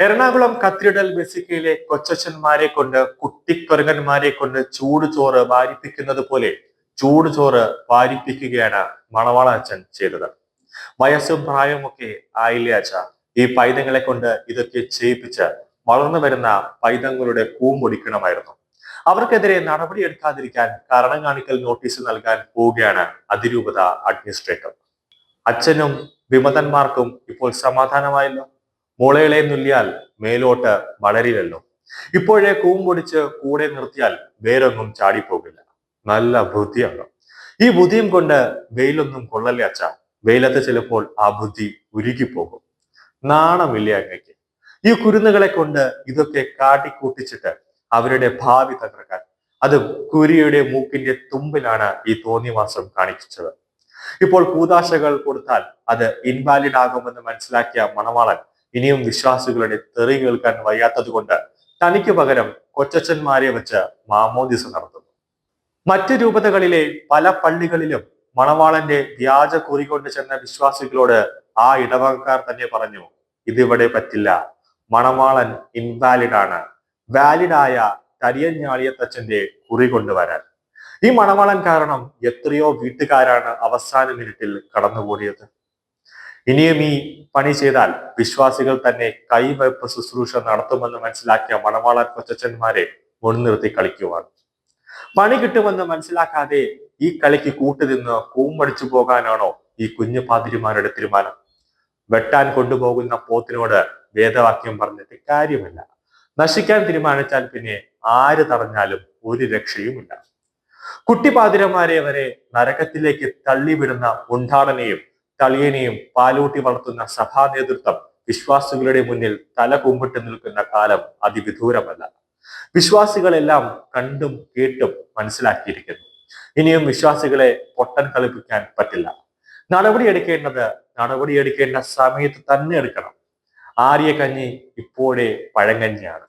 എറണാകുളം കത്തിരിടൽ ബെസിക്കയിലെ കൊച്ചച്ഛന്മാരെ കൊണ്ട് കുട്ടിക്കൊരങ്ങന്മാരെ കൊണ്ട് ചൂട് ചോറ് വാരിപ്പിക്കുന്നത് പോലെ ചൂട് ചോറ് വാരിപ്പിക്കുകയാണ് മണവാള അച്ഛൻ ചെയ്തത്. വയസ്സും പ്രായവുമൊക്കെ ആയില്ലേ അച്ഛ? ഈ പൈതങ്ങളെ കൊണ്ട് ഇതൊക്കെ ചെയ്യിപ്പിച്ച് വളർന്നു വരുന്ന പൈതങ്ങളുടെ കൂമ്പൊടിക്കണമായിരുന്നു. അവർക്കെതിരെ നടപടിയെടുക്കാതിരിക്കാൻ കരണം കാണിക്കൽ നോട്ടീസ് നൽകാൻ പോവുകയാണ് അതിരൂപത അഡ്മിനിസ്ട്രേറ്റർ. അച്ഛനും വിമതന്മാർക്കും ഇപ്പോൾ സമാധാനമായല്ലോ? മുളയിലെ നുല്ലിയാൽ മേലോട്ട് വളരില്ലല്ലോ. ഇപ്പോഴേ കൂമ്പൊടിച്ച് കൂടെ നിർത്തിയാൽ വേരൊന്നും ചാടിപ്പോകില്ല. നല്ല ബുദ്ധിയാണ്. ഈ ബുദ്ധിയും കൊണ്ട് വെയിലൊന്നും കൊള്ളല്ലേ അച്ഛ? വെയിലത്ത് ചിലപ്പോൾ ആ ബുദ്ധി ഉരുകിപ്പോകും. നാണമില്ല അങ്ങയ്ക്ക് ഈ കുരുന്നുകളെ കൊണ്ട് ഇതൊക്കെ കാട്ടിക്കൂട്ടിച്ചിട്ട് അവരുടെ ഭാവി തകർക്കാൻ അത് കുരിയുടെ മൂക്കിന്റെ തുമ്പിലാണ് ഈ തോന്നിവാസം കാണിച്ചത്. ഇപ്പോൾ കൂതാശകൾ കൊടുത്താൽ അത് ഇൻവാലിഡ് ആകുമെന്ന് മനസ്സിലാക്കിയ മണവാളൻ ഇനിയും വിശ്വാസികളുടെ തെറി കേൾക്കാൻ വയ്യാത്തത് കൊണ്ട് തനിക്ക് പകരം കൊച്ചച്ഛന്മാരെ വെച്ച് മാമോദിസ നടത്തുന്നു. മറ്റ് രൂപതകളിലെ പല പള്ളികളിലും മണവാളന്റെ വ്യാജ കുറി കൊണ്ട് ചെന്ന വിശ്വാസികളോട് ആ ഇടവകക്കാർ തന്നെ പറഞ്ഞു ഇതിവിടെ പറ്റില്ല. മണവാളൻ ഇൻവാലിഡ് ആണ്. വാലിഡ് ആയ തരിയഞ്ഞാളിയത്തച്ഛന്റെ കുറി കൊണ്ടുവരാൻ. ഈ മണവാളൻ കാരണം എത്രയോ വീട്ടുകാരാണ് അവസാന മിനിറ്റിൽ കടന്നുകൂടിയത് ഇനിയും ഈ പണി ചെയ്താൽ വിശ്വാസികൾ തന്നെ കൈവയ്പ് ശുശ്രൂഷ നടത്തുമെന്ന് മനസ്സിലാക്കിയ മണവാളൻ കൊച്ചന്മാരെ മുൻനിർത്തി കളിക്കുവാൻ. പണി കിട്ടുമെന്ന് മനസ്സിലാക്കാതെ ഈ കളിക്ക് കൂട്ടുനിന്ന് കൂമ്പടിച്ചു പോകാനാണോ ഈ കുഞ്ഞു പാതിരിമാരുടെ തീരുമാനം? വെട്ടാൻ കൊണ്ടുപോകുന്ന പോത്തിനോട് വേദവാക്യം പറഞ്ഞിട്ട് കാര്യമില്ല. നശിക്കാൻ തീരുമാനിച്ചാൽ പിന്നെ ആര് തടഞ്ഞാലും ഒരു രക്ഷയുമില്ല. കുട്ടിപാതിരന്മാരെ വരെ നരകത്തിലേക്ക് തള്ളിവിടുന്ന ഉണ്ടാടനെയും തളിയനെയും പാലൂട്ടി വളർത്തുന്ന സഭാ നേതൃത്വം വിശ്വാസികളുടെ മുന്നിൽ തല കുമ്പിട്ട് നിൽക്കുന്ന കാലം അതിവിദൂരമല്ല. വിശ്വാസികളെല്ലാം കണ്ടും കേട്ടും മനസ്സിലാക്കിയിരിക്കുന്നു. ഇനിയും വിശ്വാസികളെ പൊട്ടൻ കളിപ്പിക്കാൻ പറ്റില്ല. നടപടിയെടുക്കേണ്ടത് നടപടിയെടുക്കേണ്ട സമയത്ത് തന്നെ എടുക്കണം. ആര്യ കഞ്ഞി ഇപ്പോഴേ പഴങ്കഞ്ഞിയാണ്.